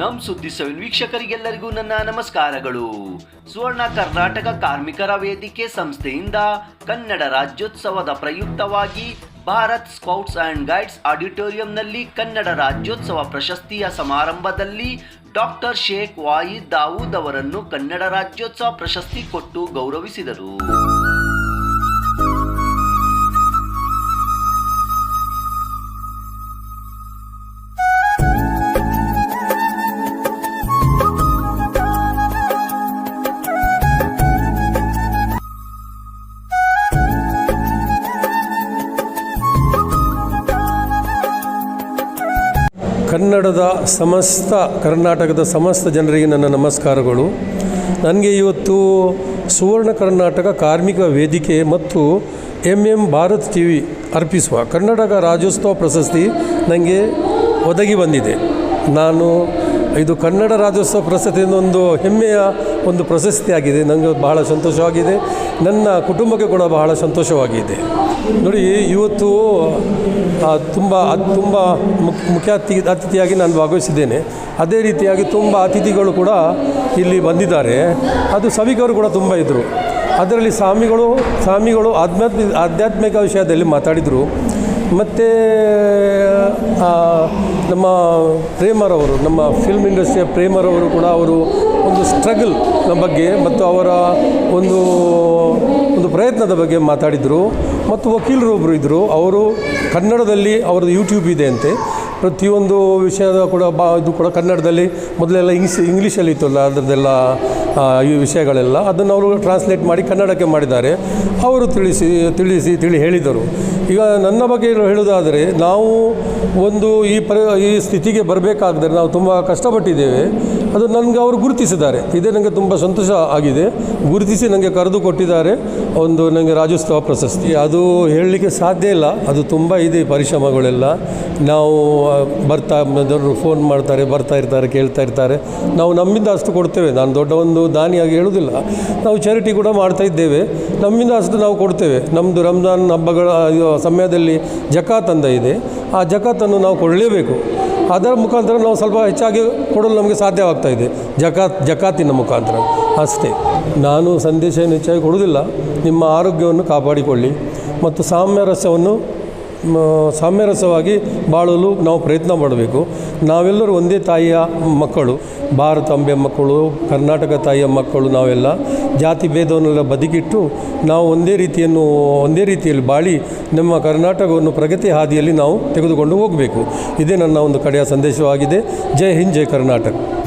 ನಮ್ ಸುದ್ದಿ ಸೆವೆನ್ ವೀಕ್ಷಕರಿಗೆಲ್ಲರಿಗೂ ನನ್ನ ನಮಸ್ಕಾರಗಳು. ಸುವರ್ಣ ಕರ್ನಾಟಕ ಕಾರ್ಮಿಕರ ವೇದಿಕೆ ಸಂಸ್ಥೆಯಿಂದ ಕನ್ನಡ ರಾಜ್ಯೋತ್ಸವದ ಪ್ರಯುಕ್ತವಾಗಿ ಭಾರತ್ ಸ್ಕೌಟ್ಸ್ ಅಂಡ್ ಗೈಡ್ಸ್ ಆಡಿಟೋರಿಯಂನಲ್ಲಿ ಕನ್ನಡ ರಾಜ್ಯೋತ್ಸವ ಪ್ರಶಸ್ತಿಯ ಸಮಾರಂಭದಲ್ಲಿ ಡಾಕ್ಟರ್ ಶೇಖ್ ವಾಯಿದ್ ದಾವೂದ್ ಅವರನ್ನು ಕನ್ನಡ ರಾಜ್ಯೋತ್ಸವ ಪ್ರಶಸ್ತಿ ಕೊಟ್ಟು ಗೌರವಿಸಿದರು. ಕನ್ನಡದ ಸಮಸ್ತ, ಕರ್ನಾಟಕದ ಸಮಸ್ತ ಜನರಿಗೆ ನನ್ನ ನಮಸ್ಕಾರಗಳು. ನನಗೆ ಇವತ್ತು ಸುವರ್ಣ ಕರ್ನಾಟಕ ಕಾರ್ಮಿಕ ವೇದಿಕೆ ಮತ್ತು M M Bharat T V ಅರ್ಪಿಸುವ ಕರ್ನಾಟಕ ರಾಜ್ಯೋತ್ಸವ ಪ್ರಶಸ್ತಿ ನನಗೆ ಒದಗಿ ಬಂದಿದೆ. ನಾನು ಇದು ಕನ್ನಡ ರಾಜ್ಯೋತ್ಸವ ಪ್ರಶಸ್ತಿಯಿಂದ ಒಂದು ಹೆಮ್ಮೆಯ ಒಂದು ಪ್ರಶಸ್ತಿಯಾಗಿದೆ. ನನಗೆ ಬಹಳ ಸಂತೋಷವಾಗಿದೆ. ನನ್ನ ಕುಟುಂಬಕ್ಕೆ ಕೂಡ ಬಹಳ ಸಂತೋಷವಾಗಿದೆ. ನೋಡಿ, ಇವತ್ತು ತುಂಬ ತುಂಬ ಮುಖ್ಯ ಮುಖ್ಯ ಅತಿ, ಅತಿಥಿಯಾಗಿ ನಾನು ಭಾಗವಹಿಸಿದ್ದೇನೆ. ಅದೇ ರೀತಿಯಾಗಿ ತುಂಬ ಅತಿಥಿಗಳು ಕೂಡ ಇಲ್ಲಿ ಬಂದಿದ್ದಾರೆ. ಅದು ಸಭಿಕರು ಕೂಡ ತುಂಬ ಇದ್ದರು ಅದರಲ್ಲಿ ಸ್ವಾಮಿಗಳು ಸ್ವಾಮಿಗಳು ಆಧ್ಯಾತ್ಮಿಕ ಆಧ್ಯಾತ್ಮಿಕ ವಿಷಯದಲ್ಲಿ ಮಾತಾಡಿದರು. ಮತ್ತು ನಮ್ಮ ಪ್ರೇಮರವರು ನಮ್ಮ ಫಿಲ್ಮ್ ಇಂಡಸ್ಟ್ರಿಯ ಪ್ರೇಮರವರು ಕೂಡ ಅವರು ಒಂದು ಸ್ಟ್ರಗಲ್ ಬಗ್ಗೆ ಮತ್ತು ಅವರ ಒಂದು ಒಂದು ಪ್ರಯತ್ನದ ಬಗ್ಗೆ ಮಾತಾಡಿದರು. ಮತ್ತು ವಕೀಲರು ಒಬ್ಬರು ಇದ್ದರು ಅವರು ಕನ್ನಡದಲ್ಲಿ ಅವ್ರದ್ದು ಯೂಟ್ಯೂಬ್ ಇದೆ ಅಂತೆ. ಪ್ರತಿಯೊಂದು ವಿಷಯದ ಕೂಡ ಬಾ, ಇದು ಕೂಡ ಕನ್ನಡದಲ್ಲಿ ಮೊದಲೆಲ್ಲ ಇಂಗ್ಲಿಷ್ ಇಂಗ್ಲೀಷಲ್ಲಿ ಇತ್ತಲ್ಲ, ಅದರದ್ದೆಲ್ಲ ಈ ವಿಷಯಗಳೆಲ್ಲ. ಅದನ್ನು ಅವರು ಟ್ರಾನ್ಸ್ಲೇಟ್ ಮಾಡಿ ಕನ್ನಡಕ್ಕೆ ಮಾಡಿದ್ದಾರೆ. ಅವರು ತಿಳಿಸಿ ತಿಳಿಸಿ, ತಿಳಿ ಹೇಳಿದರು. ಈಗ ನನ್ನ ಬಗ್ಗೆ ಹೇಳುವುದಾದರೆ ನಾವು ಒಂದು ಈ ಪರಿ ಈ ಸ್ಥಿತಿಗೆ ಬರಬೇಕಾದರೆ ನಾವು ತುಂಬ ಕಷ್ಟಪಟ್ಟಿದ್ದೇವೆ. ಅದು ನನಗೆ ಅವರು ಗುರುತಿಸಿದ್ದಾರೆ. ಇದೇ ನನಗೆ ತುಂಬ ಸಂತೋಷ ಆಗಿದೆ. ಗುರುತಿಸಿ ನನಗೆ ಕರೆದು ಕೊಟ್ಟಿದ್ದಾರೆ ಒಂದು ನನಗೆ ರಾಜ್ಯೋತ್ಸವ ಪ್ರಶಸ್ತಿ. ಅದು ಹೇಳಲಿಕ್ಕೆ ಸಾಧ್ಯ ಇಲ್ಲ. ಅದು ತುಂಬ ಇದೆ ಪರಿಶ್ರಮಗಳೆಲ್ಲ. ನಾವು ಬರ್ತಾ ಫೋನ್ ಮಾಡ್ತಾರೆ, ಬರ್ತಾ ಇರ್ತಾರೆ, ಕೇಳ್ತಾ ಇರ್ತಾರೆ. ನಾವು ನಮ್ಮಿಂದ ಅಷ್ಟು ಕೊಡ್ತೇವೆ. ನಾನು ದೊಡ್ಡ ಒಂದು ದಾನಿಯಾಗಿ ಹೇಳುವುದಿಲ್ಲ. ನಾವು ಚಾರಿಟಿ ಕೂಡ ಮಾಡ್ತಾ ಇದ್ದೇವೆ. ನಮ್ಮಿಂದ ಅಷ್ಟು ನಾವು ಕೊಡ್ತೇವೆ. ನಮ್ಮದು ರಂಜಾನ್ ಹಬ್ಬಗಳ ಸಮಯದಲ್ಲಿ ಜಕಾತ್ ಅಂತ ಇದೆ. ಆ ಜಕಾತನ್ನು ನಾವು ಕೊಡಲೇಬೇಕು ಅದರ ಮುಖಾಂತರ ನಾವು ಸ್ವಲ್ಪ ಹೆಚ್ಚಾಗಿ ಕೊಡಲು ನಮಗೆ ಸಾಧ್ಯವಾಗ್ತಾ ಇದೆ. ಜಕಾತ್ ಜಕಾತಿನ ಮುಖಾಂತರ. ಅಷ್ಟೇ. ನಾನು ಸಂದೇಶ ಏನು ಹೆಚ್ಚಾಗಿ ಕೊಡುವುದಿಲ್ಲ. ನಿಮ್ಮ ಆರೋಗ್ಯವನ್ನು ಕಾಪಾಡಿಕೊಳ್ಳಿ. ಮತ್ತು ಸಾಮ್ಯರಸವನ್ನು ಮ, ಸಾಮ್ಯರಸವಾಗಿ ಬಾಳಲು ನಾವು ಪ್ರಯತ್ನ ಮಾಡಬೇಕು. ನಾವೆಲ್ಲರೂ ಒಂದೇ ತಾಯಿಯ ಮಕ್ಕಳು. ಭಾರತಾಂಬೆ ಮಕ್ಕಳು, ಕರ್ನಾಟಕ ತಾಯಿಯ ಮಕ್ಕಳು ನಾವೆಲ್ಲ ಜಾತಿ ಭೇದವನ್ನೆಲ್ಲ ಬದಿಗಿಟ್ಟು ನಾವು ಒಂದೇ ರೀತಿಯನ್ನು, ಒಂದೇ ರೀತಿಯಲ್ಲಿ ಬಾಳಿ ನಮ್ಮ ಕರ್ನಾಟಕವನ್ನು ಪ್ರಗತಿ ಹಾದಿಯಲ್ಲಿ ನಾವು ತೆಗೆದುಕೊಂಡು ಹೋಗಬೇಕು. ಇದೇ ನನ್ನ ಒಂದು ಕಡೆಯ ಸಂದೇಶವಾಗಿದೆ. ಜೈ ಹಿಂದ್, ಜೈ ಕರ್ನಾಟಕ.